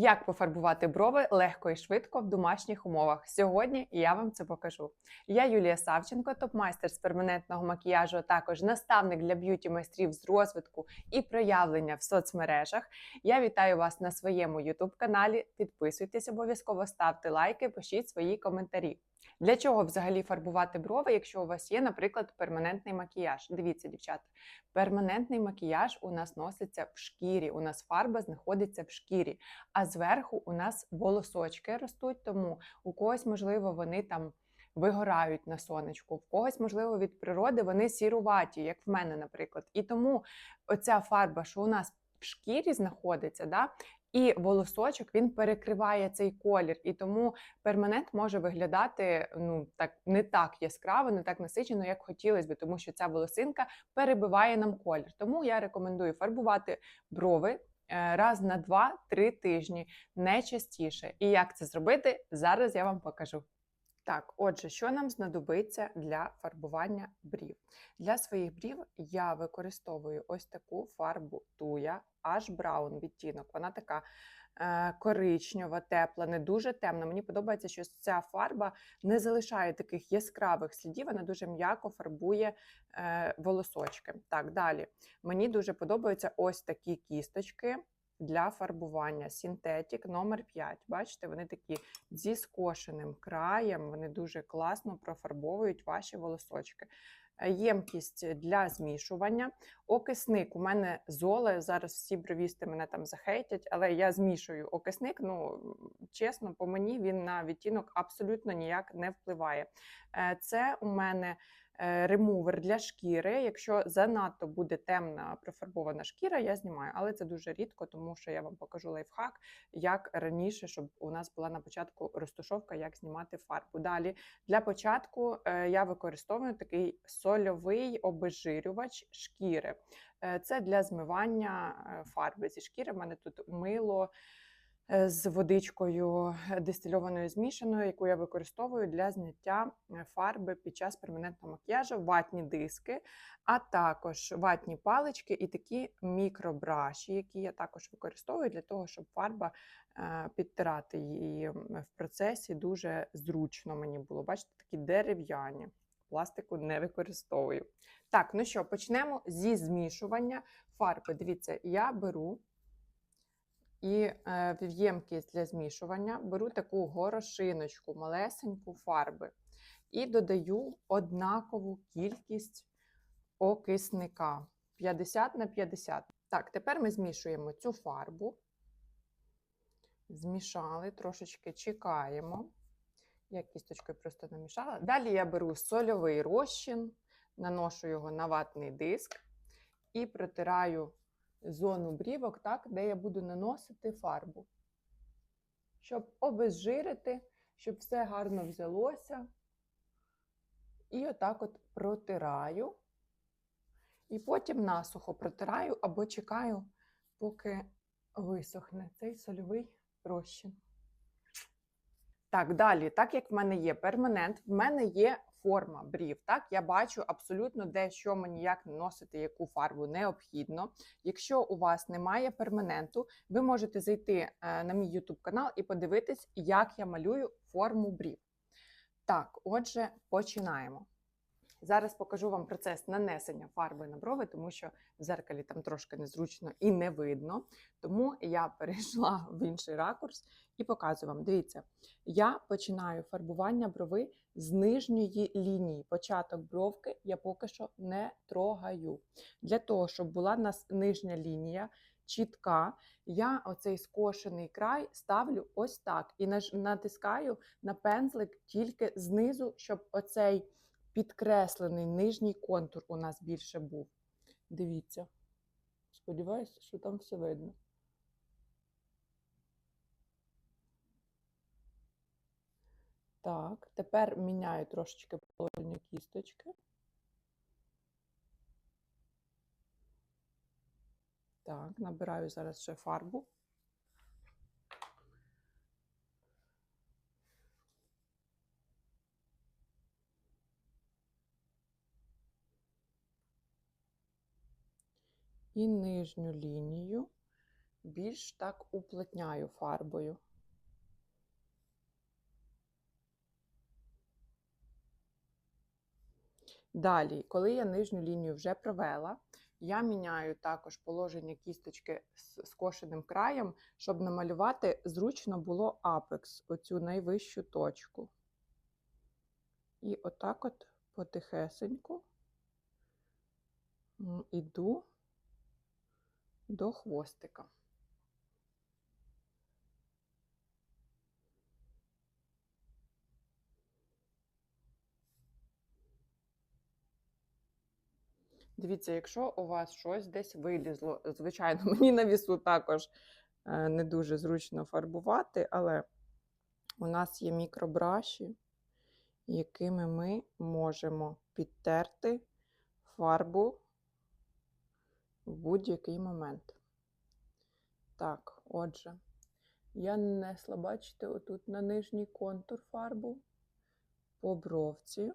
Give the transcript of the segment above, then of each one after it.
Як пофарбувати брови легко і швидко в домашніх умовах? Сьогодні я вам це покажу. Я Юлія Савченко, топ-майстер з перманентного макіяжу, а також наставник для б'юті майстрів з розвитку і проявлення в соцмережах. Я вітаю вас на своєму youtube каналі. Підписуйтесь обов'язково, ставте лайки, пишіть свої коментарі. Для чого взагалі фарбувати брови, якщо у вас є, наприклад, перманентний макіяж? Дивіться, дівчата, перманентний макіяж у нас носиться в шкірі. У нас фарба знаходиться в шкірі, а зверху у нас волосочки ростуть, тому у когось, можливо, вони там. Вигорають на сонечку, в когось, можливо, від природи вони сіруваті, як в мене, наприклад. І тому оця фарба, що у нас в шкірі знаходиться, да, і волосочок він перекриває цей колір, і тому перманент може виглядати ну так не так яскраво, не так насичено, як хотілося би, тому що ця волосинка перебиває нам колір. Тому я рекомендую фарбувати брови. е, Раз на 2-3 тижні, не частіше. І як це зробити, зараз я вам покажу. Так, отже, що нам знадобиться для фарбування брів? Для своїх брів я використовую ось таку фарбу Туя Аж Браун відтінок. Вона така е, коричнева, тепла, не дуже темна. Мені подобається, що ця фарба не залишає таких яскравих слідів, вона дуже м'яко фарбує е, волосочки. Так, далі. Мені дуже подобаються ось такі кісточки. Для фарбування синтетик номер 5. Бачите, вони такі зі скошеним краєм, вони дуже класно профарбовують ваші волосочки. Е, Ємкість для змішування. Окисник у мене золе. Зараз всі бровісти мене там захейтять, але я змішую окисник. Ну, чесно, по мені він на відтінок абсолютно ніяк не впливає. Е, Це у мене ремувер для шкіри. Якщо занадто буде темна профарбована шкіра, я знімаю, але це дуже рідко, тому що я вам покажу лайфхак, як раніше, щоб у нас була на початку розтушовка, як знімати фарбу. Далі для початку е, я використовую такий сольовий обезжирювач шкіри. Е, Це для змивання е, фарби зі шкіри. У мене тут мило е, з водичкою дистильованою змішаною, яку я використовую для зняття е, фарби під час перманентного макіяжу, ватні диски, а також ватні палички і такі мікробраші, які я також використовую для того, щоб фарба е, підтирати її в процесі дуже зручно мені було. Бачите, такі дерев'яні. Пластику не використовую. Так, ну що, почнемо зі змішування фарби. Дивіться, я беру і е, в ємкість для змішування беру таку горошиночку, малесеньку фарби і додаю однакову кількість окисника 50 на 50. Так, тепер ми змішуємо цю фарбу. Змішали, трошечки чекаємо. Я кісточкою просто намішала. Далі я беру сольовий розчин, наношу його на ватний диск і протираю зону брівок, так, де я буду наносити фарбу, щоб обезжирити, щоб все гарно взялося. І отак от протираю. І потім насухо протираю або чекаю, поки висохне цей сольовий розчин. Так, далі, так як в мене є перманент, в мене є форма брів. Так, я бачу абсолютно де що мені як наносити, яку фарбу необхідно. Якщо у вас немає перманенту, ви можете зайти е, на мій YouTube канал і подивитись, як я малюю форму брів. Так, отже, починаємо. Зараз покажу вам процес нанесення фарби на брови, тому що в зеркалі там трошки незручно і не видно. Тому я перейшла в інший ракурс і показую вам. Дивіться, я починаю фарбування брови з нижньої лінії. Початок бровки я поки що не трогаю. Для того, щоб була у нас нижня лінія чітка, я оцей скошений край ставлю ось так і натискаю на пензлик тільки знизу, щоб оцей підкреслений нижній контур у нас більше був. Дивіться. Сподіваюся, що там все видно. Так, тепер міняю трошечки положення кісточки. Так, набираю зараз ще фарбу. І нижню лінію більш так уплотняю фарбою. Далі, коли я нижню лінію вже провела, я міняю також положення кісточки з скошеним краєм, щоб намалювати зручно було апекс, оцю найвищу точку. І отак от потихесеньку іду до хвостика. Дивіться, якщо у вас щось десь вилізло, звичайно, мені на вісу також е, не дуже зручно фарбувати, але у нас є мікробраші, якими ми можемо підтерти фарбу в будь-який момент. Так, отже, я нанесла, бачите, отут на нижній контур фарбу по бровці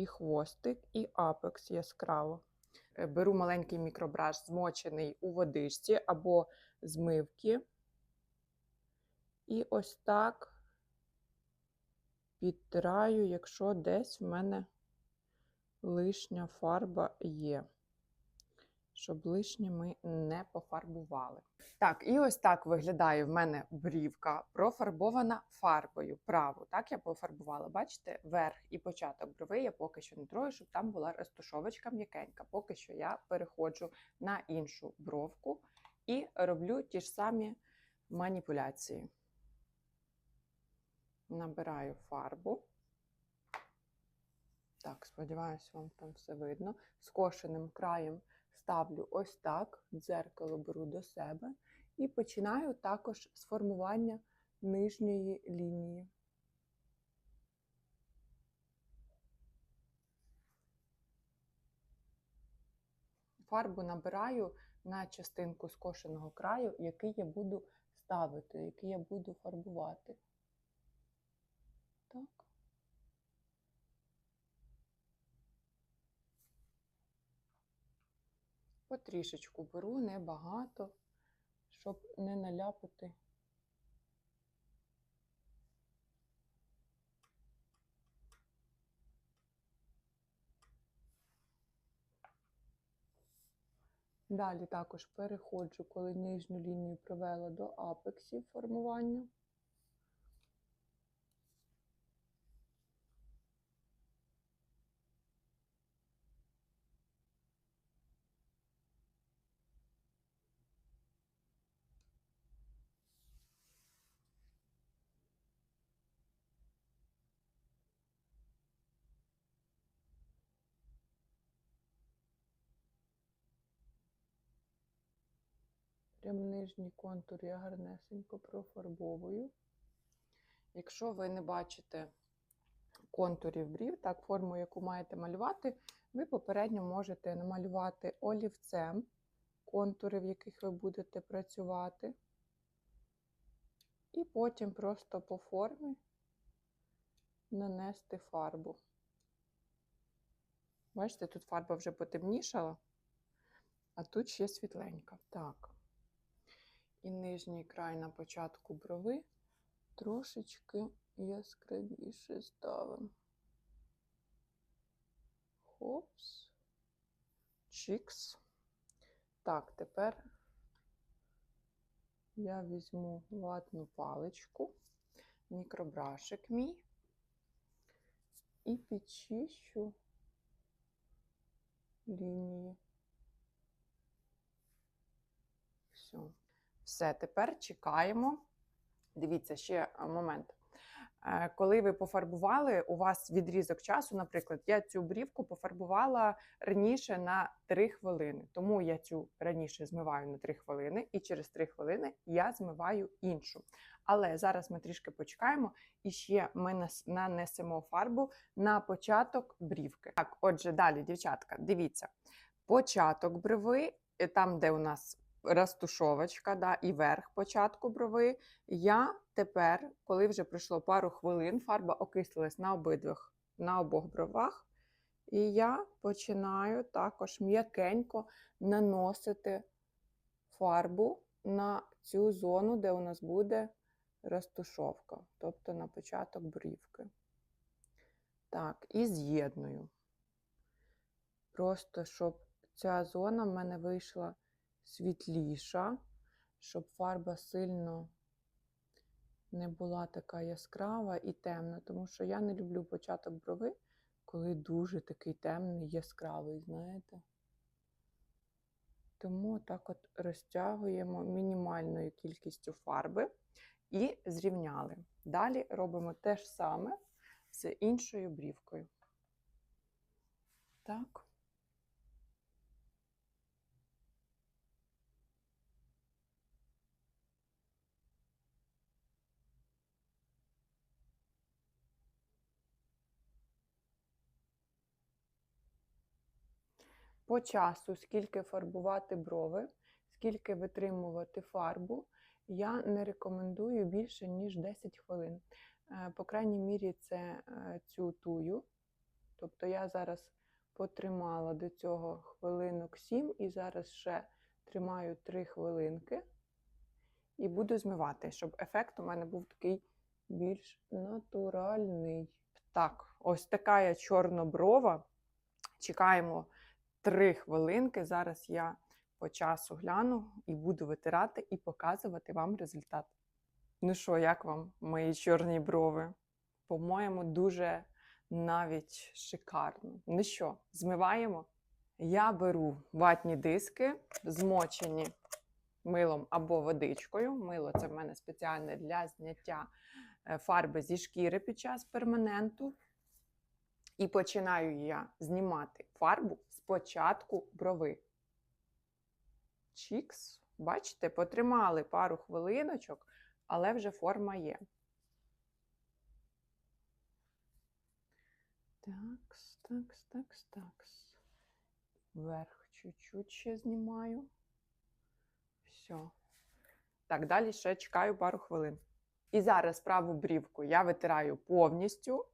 і хвостик, і апекс яскраво. Е, Беру маленький мікробраш, змочений у водичці або змивки. І ось так підтираю, якщо десь в мене лишня фарба є, щоб лишнє ми не пофарбували. Так, і ось так виглядає в мене брівка, профарбована фарбою праву. Так я пофарбувала, бачите, верх і початок брови я поки що не трою, щоб там була розтушовочка м'якенька. Поки що я переходжу на іншу бровку і роблю ті ж самі маніпуляції. Набираю фарбу. Так, сподіваюся, вам там все видно. Скошеним краєм ставлю ось так, дзеркало беру до себе і починаю також з формування нижньої лінії. Фарбу набираю на частинку скошеного краю, який я буду ставити, який я буду фарбувати. Так. Потрішечку беру, небагато, щоб не наляпати. Далі також переходжу, коли нижню лінію провела до апексів формування. Прям нижній контур я гарнесенько профарбовую. Якщо ви не бачите контурів брів, так, форму, яку маєте малювати, ви попередньо можете намалювати олівцем контури, в яких ви будете працювати. І потім просто по формі нанести фарбу. Бачите, тут фарба вже потемнішала, а тут ще світленька. Так. І нижній край на початку брови трошечки яскравіше ставимо. Хопс. Чікс. Так, тепер я візьму ватну паличку, мікробрашик мій і підчищу лінії. Все. Все, тепер чекаємо. Дивіться, ще е, момент. Е, Коли ви пофарбували, у вас відрізок часу, наприклад, я цю брівку пофарбувала раніше на 3 хвилини. Тому я цю раніше змиваю на 3 хвилини, і через 3 хвилини я змиваю іншу. Але зараз ми трішки почекаємо і ще ми нанесемо фарбу на початок брівки. Так, отже, далі, дівчатка, дивіться, початок брови, е, там, де у нас розтушовочка, да, і верх початку брови. Я тепер, коли вже пройшло пару хвилин, фарба окислилась на обидвих, на обох бровах. І я починаю також м'якенько наносити фарбу на цю зону, де у нас буде розтушовка, тобто на початок брівки. Так, і з'єдную. Просто щоб ця зона в мене вийшла світліша, щоб фарба сильно не була така яскрава і темна, тому що я не люблю початок брови, коли дуже такий темний, яскравий, знаєте. Тому так от розтягуємо мінімальною кількістю фарби і зрівняли. Далі робимо те ж саме з іншою брівкою. Так. По часу, скільки фарбувати брови, скільки витримувати фарбу, я не рекомендую більше, ніж 10 хвилин. Е, По крайній мірі, це е, цю тую. Тобто я зараз потримала до цього хвилинок 7 і зараз ще тримаю 3 хвилинки і буду змивати, щоб ефект у мене був такий більш натуральний. Так, ось така я чорноброва. Чекаємо 3 хвилинки. Зараз я по часу гляну і буду витирати і показувати вам результат. Ну що, як вам мої чорні брови? По-моєму, дуже навіть шикарно. Ну що, змиваємо? Я беру ватні диски, змочені милом або водичкою. Мило це в мене спеціальне для зняття е, фарби зі шкіри під час перманенту. І починаю я знімати фарбу з початку брови. Чікс. Бачите, потримали пару хвилиночок, але вже форма є. Такс, такс, такс, такс. Вверх чуть-чуть ще знімаю. Все. Так, далі ще чекаю пару хвилин. І зараз праву брівку я витираю повністю,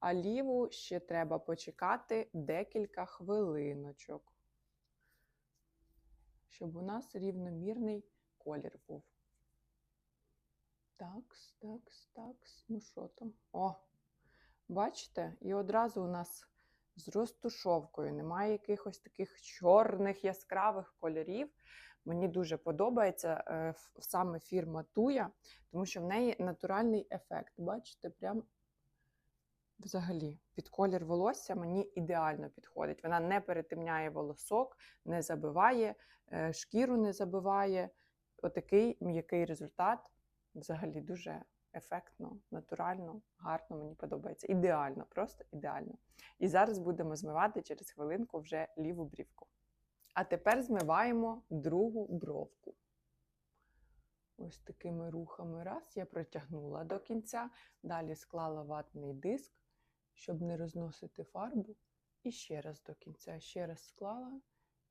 а ліву ще треба почекати декілька хвилиночок, щоб у нас рівномірний колір був. Такс, такс, такс. Ну що там? О, бачите? І одразу у нас з розтушовкою немає якихось таких чорних яскравих кольорів. Мені дуже подобається е, саме фірма Туя, тому що в неї натуральний ефект. Бачите, прям взагалі під колір волосся мені ідеально підходить. Вона не перетемняє волосок, не забиває, е, шкіру не забиває. Отакий м'який результат взагалі дуже ефектно, натурально, гарно, мені подобається. Ідеально, просто ідеально. І зараз будемо змивати через хвилинку вже ліву брівку. А тепер змиваємо другу бровку. Ось такими рухами. Раз, я протягнула до кінця, далі склала ватний диск, щоб не розносити фарбу. І ще раз до кінця. Ще раз склала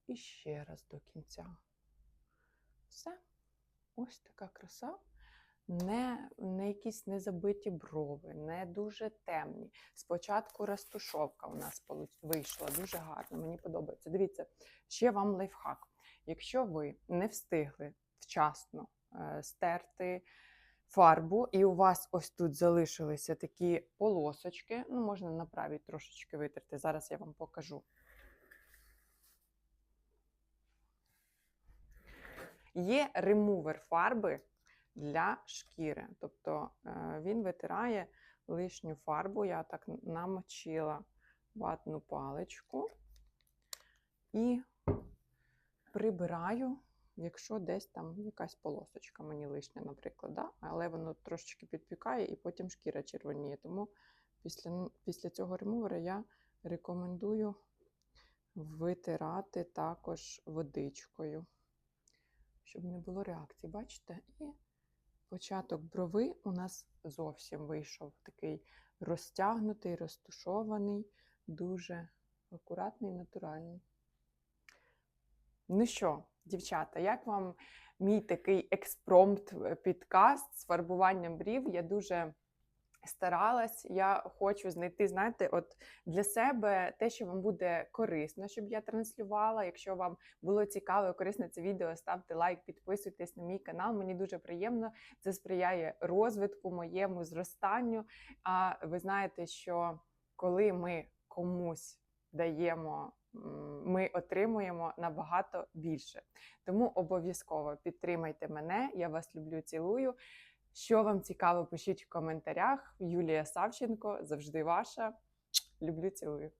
і ще раз до кінця. Все. Ось така краса. Не, не якісь незабиті брови, не дуже темні. Спочатку розтушовка у нас вийшла дуже гарно, мені подобається. Дивіться, ще вам лайфхак. Якщо ви не встигли вчасно е, стерти фарбу, і у вас ось тут залишилися такі полосочки, ну, можна на правій трошечки витерти. Зараз я вам покажу. Є ремувер фарби для шкіри. Тобто е, він витирає лишню фарбу. Я так намочила ватну паличку і прибираю, якщо десь там якась полосочка мені лишня, наприклад, да? але воно трошечки підпікає і потім шкіра червоніє. Тому після, після цього ремувера я рекомендую витирати також водичкою, щоб не було реакції. Бачите? І початок брови у нас зовсім вийшов такий розтягнутий, розтушований, дуже акуратний, натуральний. Ну що, дівчата, як вам мій такий експромт е, підкаст з фарбуванням брів? Я дуже старалась. Я хочу знайти, знаєте, от для себе те, що вам буде корисно, щоб я транслювала. Якщо вам було цікаво і корисно це відео, ставте лайк, підписуйтесь на мій канал. Мені дуже приємно. Це сприяє розвитку, моєму зростанню. А ви знаєте, що коли ми комусь даємо, ми отримуємо набагато більше. Тому обов'язково підтримайте мене. Я вас люблю, цілую. Що вам цікаво, пишіть в коментарях. Юлія Савченко завжди ваша. Люблю, цілую.